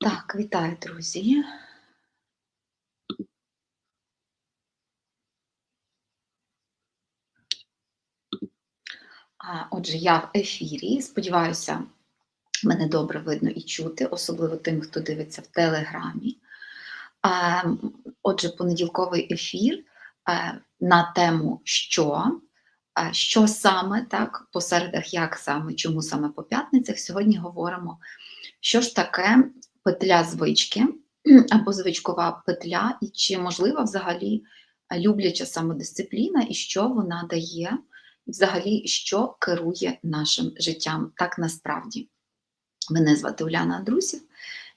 Так, вітаю, друзі. Отже, я в ефірі. Сподіваюся, мене добре видно і чути, особливо тим, хто дивиться в Телеграмі. Отже, понеділковий ефір а, на тему що, що саме так, по середах, як саме, чому саме по п'ятницях. Сьогодні говоримо, що ж таке петля звички або звичкова петля, і чи можлива взагалі любляча самодисципліна, і що вона дає, і взагалі, що керує нашим життям так насправді. Мене звати Уляна Андрусів,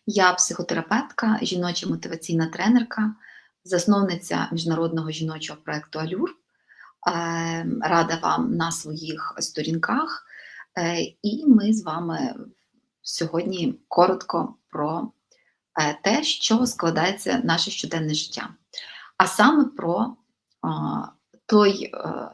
я психотерапевтка, жіноча мотиваційна тренерка, засновниця міжнародного жіночого проєкту Алюр. Рада вам на своїх сторінках, е, і ми з вами сьогодні коротко про е, те, що складається наше щоденне життя, а саме про той, е,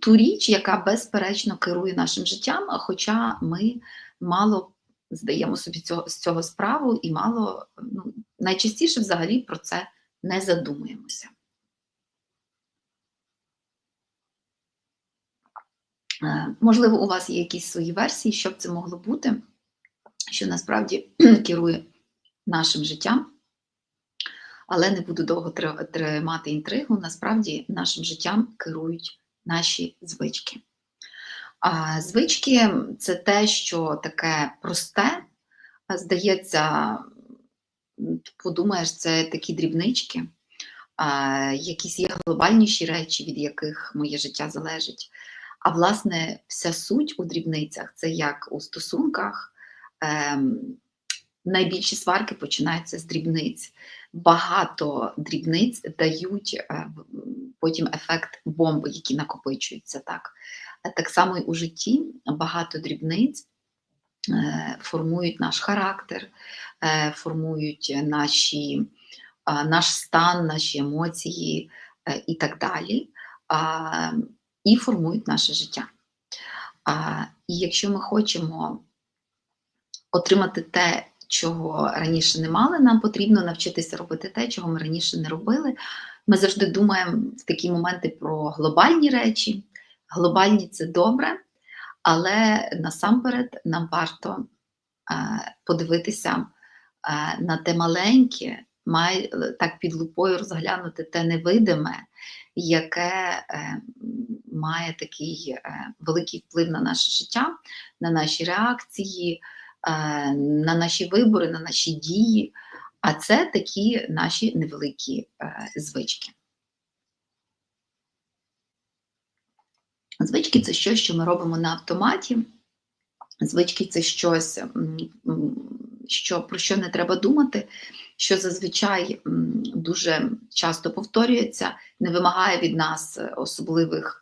ту річ, яка безперечно керує нашим життям, хоча ми мало здаємо собі цього, з цього справу і мало ну, найчастіше взагалі про це не задумуємося. Е, можливо, у вас є якісь свої версії, що б це могло бути що насправді керує нашим життям, але не буду довго тримати інтригу. Насправді нашим життям керують наші звички. А Звички це те, що таке просте, здається, подумаєш, це такі дрібнички, якісь є глобальніші речі, від яких моє життя залежить. А власне, вся суть у дрібницях це як у стосунках, найбільші сварки починаються з дрібниць. Багато дрібниць дають е, потім ефект бомби, які накопичуються. Так е, Так само і у житті багато дрібниць е, формують наш характер, формують наші, наш стан, наші емоції і так далі, і формують наше життя. І якщо ми хочемо отримати те, чого раніше не мали, нам потрібно навчитися робити те, чого ми раніше не робили. Ми завжди думаємо в такі моменти про глобальні речі. Глобальні це добре, але насамперед нам варто е, подивитися е, на те маленьке, так під лупою розглянути те невидиме, яке е, має такий великий вплив на наше життя, на наші реакції. Е, на наші вибори, на наші дії, а це такі наші невеликі е, звички. Звички це щось, що ми робимо на автоматі. Звички це щось, що, про що не треба думати, що зазвичай дуже часто повторюється, не вимагає від нас особливих Е,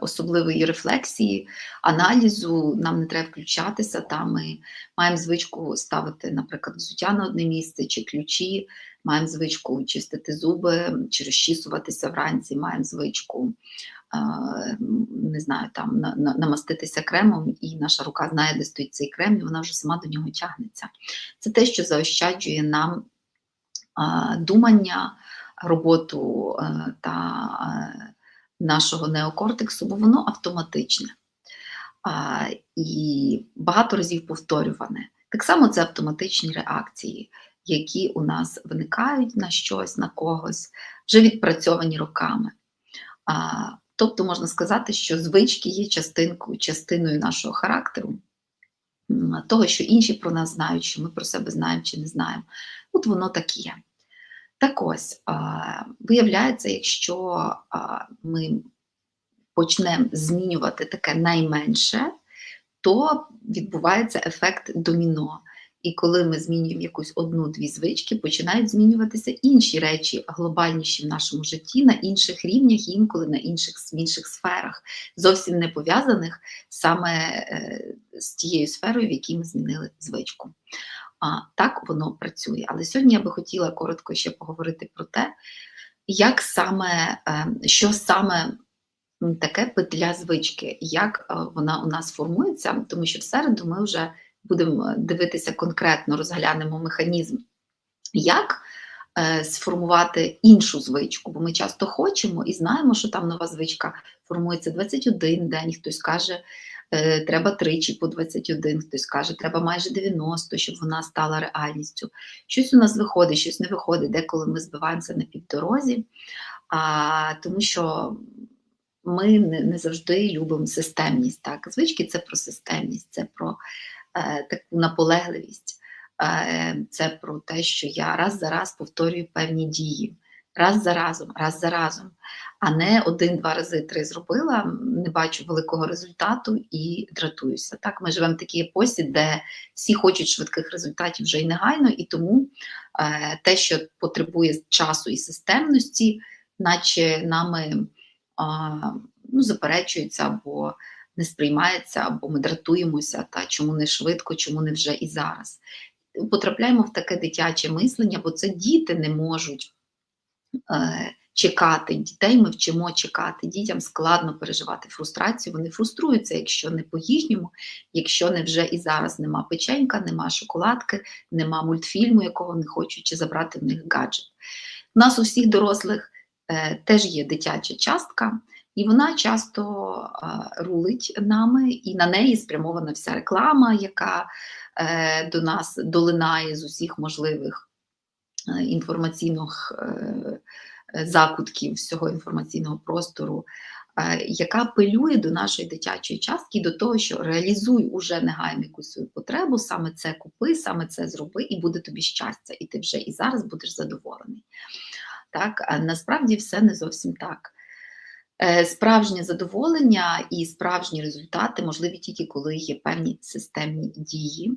особливої рефлексії, аналізу, нам не треба включатися. Там ми маємо звичку ставити, наприклад, взуття на одне місце чи ключі, маємо звичку чистити зуби чи розчісуватися вранці, маємо звичку. Е, не знаю, там намаститися кремом, і наша рука знає, де стоїть цей крем, і вона вже сама до нього тягнеться. Це те, що заощаджує нам думання, роботу е, та нашого неокортексу, бо воно автоматичне а, і багато разів повторюване. Так само це автоматичні реакції, які у нас виникають на щось, на когось, вже відпрацьовані роками. А, Тобто можна сказати, що звички є частинкою, частиною нашого характеру, того, що інші про нас знають, що ми про себе знаємо чи не знаємо. От воно так є. Так ось, виявляється, якщо ми почнемо змінювати таке найменше, то відбувається ефект доміно. І коли ми змінюємо якусь одну-дві звички, починають змінюватися інші речі, глобальніші в нашому житті на інших рівнях, інколи на інших в інших сферах, зовсім не пов'язаних саме е, з тією сферою, в якій ми змінили звичку. А так воно працює. Але сьогодні я би хотіла коротко ще поговорити про те, як саме, е, що саме таке петля звички, як е, вона у нас формується, тому що в середу ми вже будемо дивитися конкретно, розглянемо механізм, як е, сформувати іншу звичку, бо ми часто хочемо і знаємо, що там нова звичка формується 21 день, хтось каже, е, треба тричі по 21, хтось каже, треба майже 90, щоб вона стала реальністю. Щось у нас виходить, щось не виходить, деколи ми збиваємося на півдорозі, а, тому що ми не, не завжди любимо системність. Так? Звички це про системність, це про е, таку наполегливість, е, це про те, що я раз за раз повторюю певні дії, раз за разом, раз за разом, а не один-два рази три зробила, не бачу великого результату і дратуюся. Так, Ми живемо в такій епосі, де всі хочуть швидких результатів вже й негайно, і тому е, те, що потребує часу і системності, наче нами а, ну, заперечується або не сприймається, або ми дратуємося, та чому не швидко, чому не вже і зараз. Потрапляємо в таке дитяче мислення, бо це діти не можуть е, чекати. Дітей ми вчимо чекати. Дітям складно переживати фрустрацію, вони фруструються, якщо не по-їхньому, якщо не вже і зараз нема печенька, нема шоколадки, нема мультфільму, якого не хочуть, чи забрати в них гаджет. У нас у всіх дорослих е, теж є дитяча частка. І вона часто а, рулить нами, і на неї спрямована вся реклама, яка е, до нас долинає з усіх можливих е, інформаційних е, закутків всього інформаційного простору, е, яка апелює до нашої дитячої частки, до того, що реалізуй уже негайно якусь свою потребу, саме це купи, саме це зроби, і буде тобі щастя, і ти вже і зараз будеш задоволений. Так, а насправді все не зовсім так. Е, Справжнє задоволення і справжні результати можливі тільки коли є певні системні дії.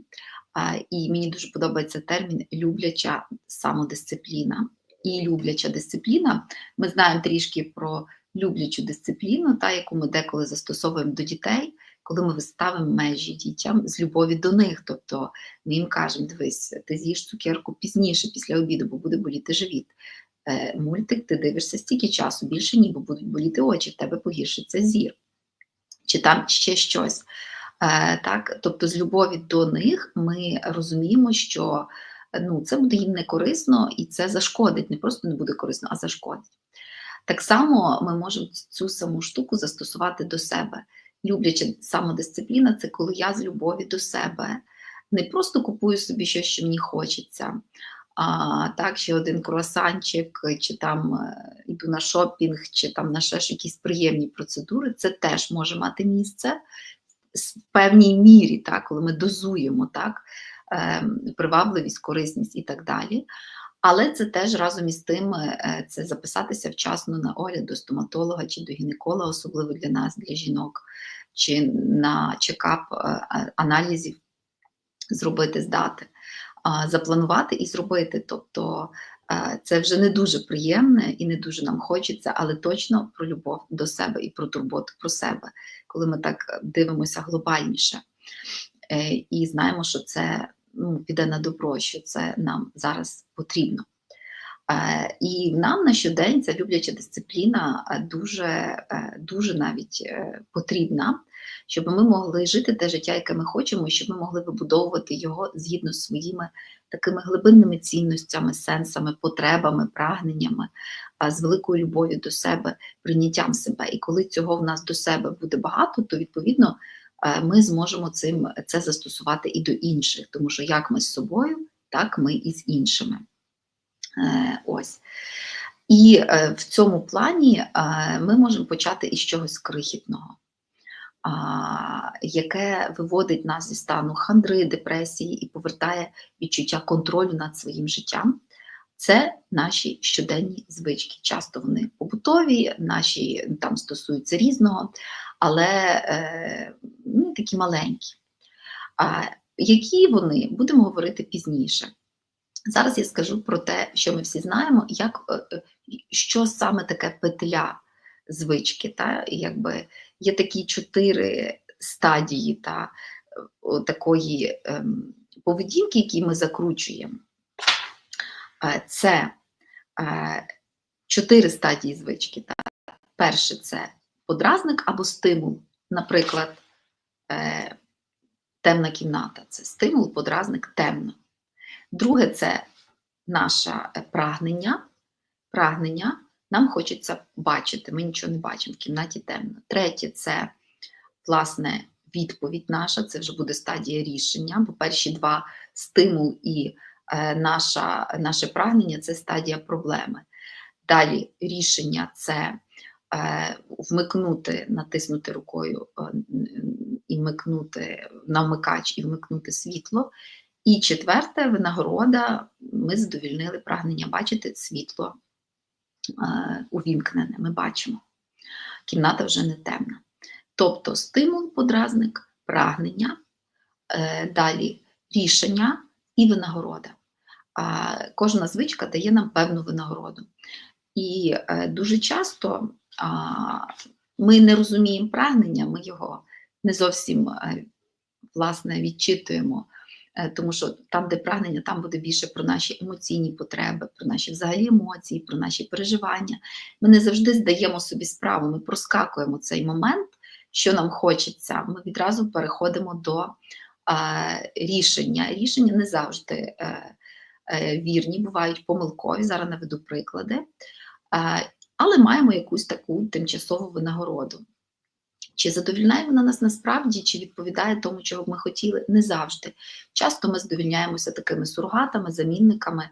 І мені дуже подобається термін любляча самодисципліна. І любляча дисципліна. Ми знаємо трішки про люблячу дисципліну, та яку ми деколи застосовуємо до дітей, коли ми виставимо межі дітям з любові до них. Тобто ми їм кажемо: дивись, ти з'їш цукерку пізніше, після обіду, бо буде боліти живіт. Е, мультик ти дивишся стільки часу, більше ніби будуть боліти очі, в тебе погіршиться зір, чи там ще щось. Е, так? Тобто, з любові до них ми розуміємо, що ну, це буде їм не корисно і це зашкодить. Не просто не буде корисно, а зашкодить. Так само ми можемо цю саму штуку застосувати до себе. Любляча самодисципліна це коли я з любові до себе не просто купую собі щось, що мені хочеться а, так, ще один круасанчик, чи там е, йду на шопінг, чи там на ще якісь приємні процедури, це теж може мати місце в певній мірі, так, коли ми дозуємо так, ем, привабливість, корисність і так далі. Але це теж разом із тим е, це записатися вчасно на огляд до стоматолога чи до гінеколога, особливо для нас, для жінок, чи на чекап е, аналізів зробити, здати запланувати і зробити. Тобто це вже не дуже приємне і не дуже нам хочеться, але точно про любов до себе і про турботу про себе, коли ми так дивимося глобальніше е, і знаємо, що це ну, піде на добро, що це нам зараз потрібно. Е, і нам на щодень ця любляча дисципліна дуже, е, дуже навіть потрібна щоб ми могли жити те життя, яке ми хочемо, щоб ми могли вибудовувати його згідно з своїми такими глибинними цінностями, сенсами, потребами, прагненнями, з великою любов'ю до себе, прийняттям себе. І коли цього в нас до себе буде багато, то відповідно е, ми зможемо цим це застосувати і до інших, тому що як ми з собою, так ми і з іншими. Е, ось. І е, в цьому плані ми можемо почати із чогось крихітного яке виводить нас зі стану хандри, депресії і повертає відчуття контролю над своїм життям. Це наші щоденні звички. Часто вони побутові, наші там стосуються різного, але е, ну, такі маленькі. Які вони будемо говорити пізніше. Зараз я скажу про те, що ми всі знаємо, як, е, е, що саме таке петля звички. Та? Якби Є такі чотири стадії та, такої ем, поведінки, які ми закручуємо. Е, це е, чотири стадії звички. Та. Перше це подразник або стимул. Наприклад, е, темна кімната це стимул, подразник темно. Друге це наше прагнення. Прагнення нам хочеться бачити, ми нічого не бачимо, в кімнаті темно. Третє це, власне, відповідь наша, це вже буде стадія рішення, бо перші два стимул і е, наша, наше прагнення це стадія проблеми. Далі рішення це е, вмикнути, натиснути рукою е, і вмикнути на вмикач і вмикнути світло. І четверте винагорода, ми задовільнили прагнення бачити світло е, увімкнене. Ми бачимо. Кімната вже не темна. Тобто стимул, подразник, прагнення, е, далі рішення і винагорода. Кожна звичка дає нам певну винагороду. І е, дуже часто ми не розуміємо прагнення, ми його не зовсім власне відчитуємо. Тому що там, де прагнення, там буде більше про наші емоційні потреби, про наші взагалі емоції, про наші переживання. Ми не завжди здаємо собі справу, ми проскакуємо цей момент, що нам хочеться, ми відразу переходимо до е, рішення. Рішення не завжди е, е, вірні, бувають помилкові. Зараз наведу приклади, е, але маємо якусь таку тимчасову винагороду. Чи задовільняє вона нас насправді, чи відповідає тому, чого б ми хотіли? Не завжди. Часто ми задовільняємося такими сургатами, замінниками,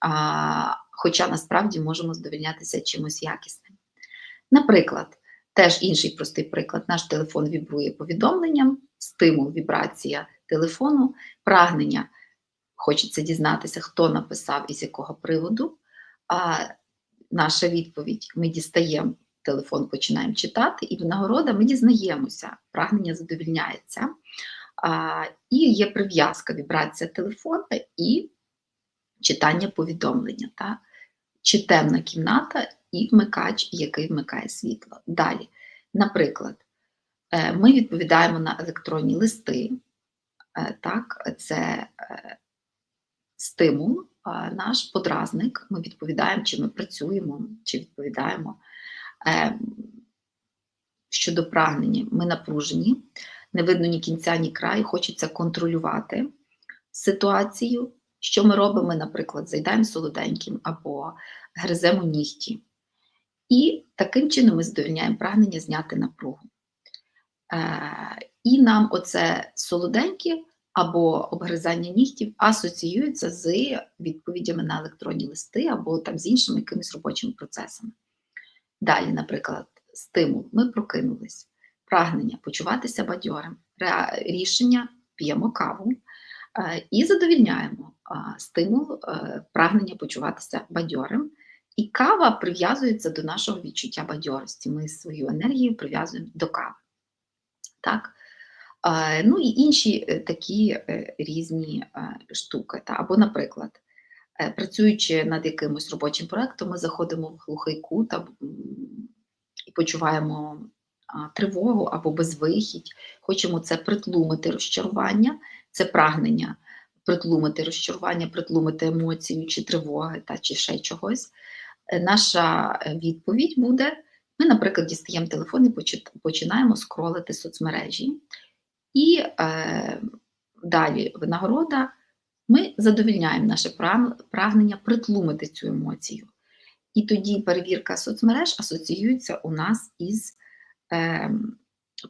а, хоча насправді можемо задовільнятися чимось якісним. Наприклад, Теж інший простий приклад: наш телефон вібрує повідомленням, стимул, вібрація телефону, прагнення. Хочеться дізнатися, хто написав і з якого приводу. А наша відповідь: ми дістаємо телефон, починаємо читати, і винагорода ми дізнаємося, прагнення задовільняється. А, І є прив'язка, вібрація телефона і читання повідомлення. Та? Чи темна кімната і вмикач, який вмикає світло. Далі, наприклад, е, ми відповідаємо на електронні листи, е, так, це е, стимул, наш подразник. Ми відповідаємо, чи ми працюємо, чи відповідаємо. Щодо прагнення, ми напружені, не видно ні кінця, ні краю, хочеться контролювати ситуацію. Що ми робимо, наприклад, зайдаємо солоденьким або гриземо нігті. І таким чином ми задовільняємо прагнення зняти напругу. Е, І нам оце солоденьке або обгризання нігтів асоціюється з відповідями на електронні листи або там з іншими якимись робочими процесами. Далі, наприклад, стимул. Ми прокинулись, прагнення почуватися бадьорим, рішення п'ємо каву е, і задовільняємо стимул, е, прагнення почуватися бадьорим. І кава прив'язується до нашого відчуття бадьорості. Ми свою енергію прив'язуємо до кави. Так? Ну і інші е, такі е, різні е, штуки. Або, наприклад, працюючи над якимось робочим проєктом, ми заходимо в глухий кут і почуваємо тривогу або безвихідь, хочемо це притлумити розчарування, це прагнення притлумити розчарування, притлумити емоцію чи тривоги та чи ще чогось. Е, наша е, відповідь буде: ми, наприклад, дістаємо телефон і починаємо скролити соцмережі. І е, далі винагорода, ми задовільняємо наше прагнення притлумити цю емоцію. І тоді перевірка соцмереж асоціюється у нас із е,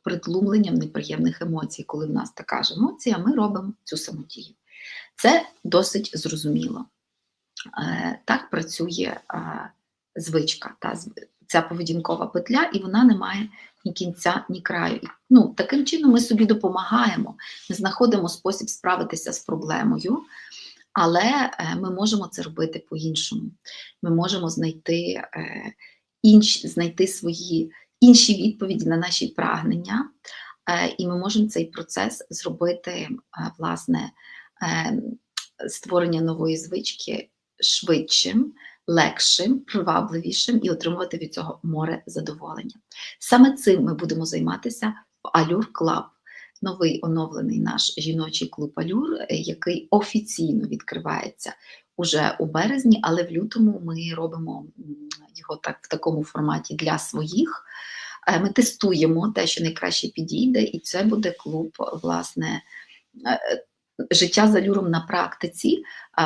притлумленням неприємних емоцій. Коли в нас така ж емоція, ми робимо цю самотію. Це досить зрозуміло. Е, так працює е, звичка, та ця поведінкова петля, і вона не має ні кінця, ні краю. Ну, Таким чином ми собі допомагаємо, ми знаходимо спосіб справитися з проблемою, але е, ми можемо це робити по-іншому. Ми можемо знайти інші, знайти свої інші відповіді на наші прагнення, і ми можемо цей процес зробити, власне, створення нової звички швидшим, легшим, привабливішим і отримувати від цього море задоволення. Саме цим ми будемо займатися в Allure Club. Новий оновлений наш жіночий клуб Алюр, який офіційно відкривається уже у березні, але в лютому ми робимо його так в такому форматі для своїх. Е, ми тестуємо те, що найкраще підійде, і це буде клуб власне е, життя за люром на практиці,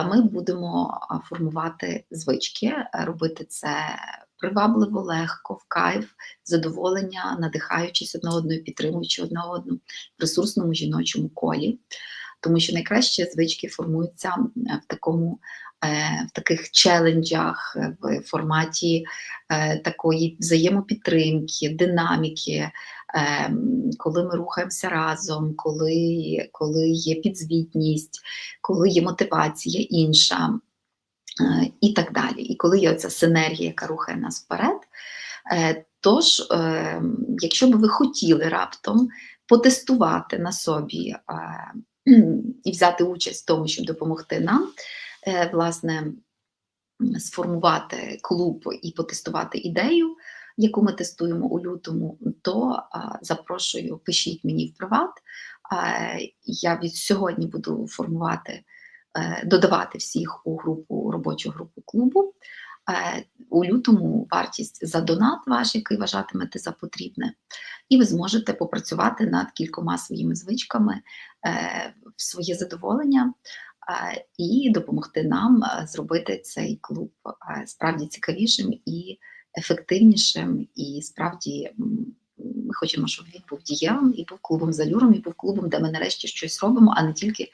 ми будемо формувати звички, робити це привабливо, легко, в кайф, задоволення, надихаючись одне одною, підтримуючи одне одну в ресурсному жіночому колі. Тому що найкраще звички формуються е, в такому е, в таких челенджах, е, в форматі такої взаємопідтримки, динаміки, коли ми рухаємося разом, коли, коли є підзвітність, коли є мотивація інша. І так далі. І коли є оця синергія, яка рухає нас вперед. Тож, якщо б ви хотіли раптом потестувати на собі і взяти участь в тому, щоб допомогти нам, е, власне, сформувати клуб і потестувати ідею, яку ми тестуємо у лютому, то запрошую, пишіть мені в приват. Я від сьогодні буду формувати, е, додавати всіх у групу, робочу групу клубу. Е, У лютому вартість за донат ваш, який вважатимете за потрібне, і ви зможете попрацювати над кількома своїми звичками е, в своє задоволення е, і допомогти нам зробити цей клуб справді цікавішим і ефективнішим. І справді ми хочемо, щоб він був дієвим і був клубом за люром, і був клубом, де ми нарешті щось робимо, а не тільки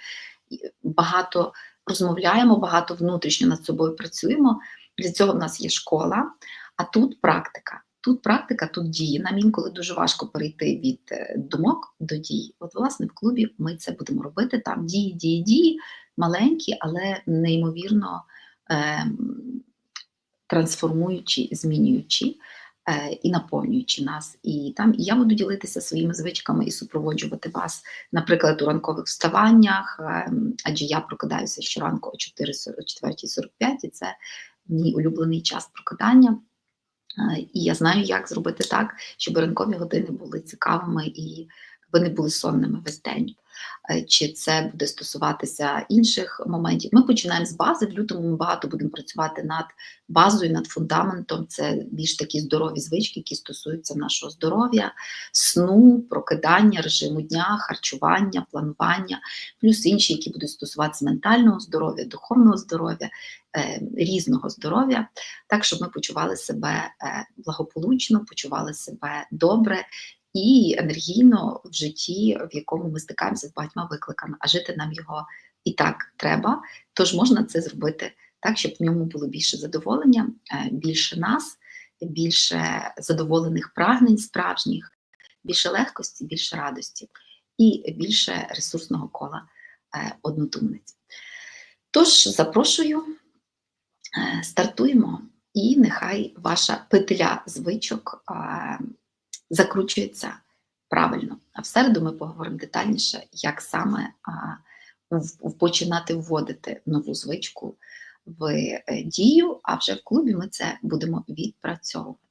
багато розмовляємо, багато внутрішньо над собою працюємо. Для цього в нас є школа, а тут практика. Тут практика, тут дії. Нам інколи дуже важко перейти від е, думок до дій. От, власне, в клубі ми це будемо робити. Там дії, дії, дії, маленькі, але неймовірно е, трансформуючі, змінюючі е, і наповнюючи нас. І там і я буду ділитися своїми звичками і супроводжувати вас, наприклад, у ранкових вставаннях, е, адже я прокидаюся щоранку о 4.45, і це мій улюблений час прокидання. Е, І я знаю, як зробити так, щоб ранкові години були цікавими і ви не були сонними весь день. Е, Чи це буде стосуватися інших моментів? Ми починаємо з бази. В лютому ми багато будемо працювати над базою, над фундаментом. Це більш такі здорові звички, які стосуються нашого здоров'я, сну, прокидання, режиму дня, харчування, планування, плюс інші, які будуть стосуватися ментального здоров'я, духовного здоров'я, е, різного здоров'я, так щоб ми почували себе е, благополучно, почували себе добре і енергійно в житті, в якому ми стикаємося з багатьма викликами, а жити нам його і так треба. Тож можна це зробити так, щоб в ньому було більше задоволення, е, більше нас, більше задоволених прагнень справжніх, більше легкості, більше радості і більше ресурсного кола е, однотумниць. Тож запрошую, е, стартуємо, і нехай ваша петля звичок закручується правильно. А в середу ми поговоримо детальніше, як саме починати вводити нову звичку в е, дію, а вже в клубі ми це будемо відпрацьовувати.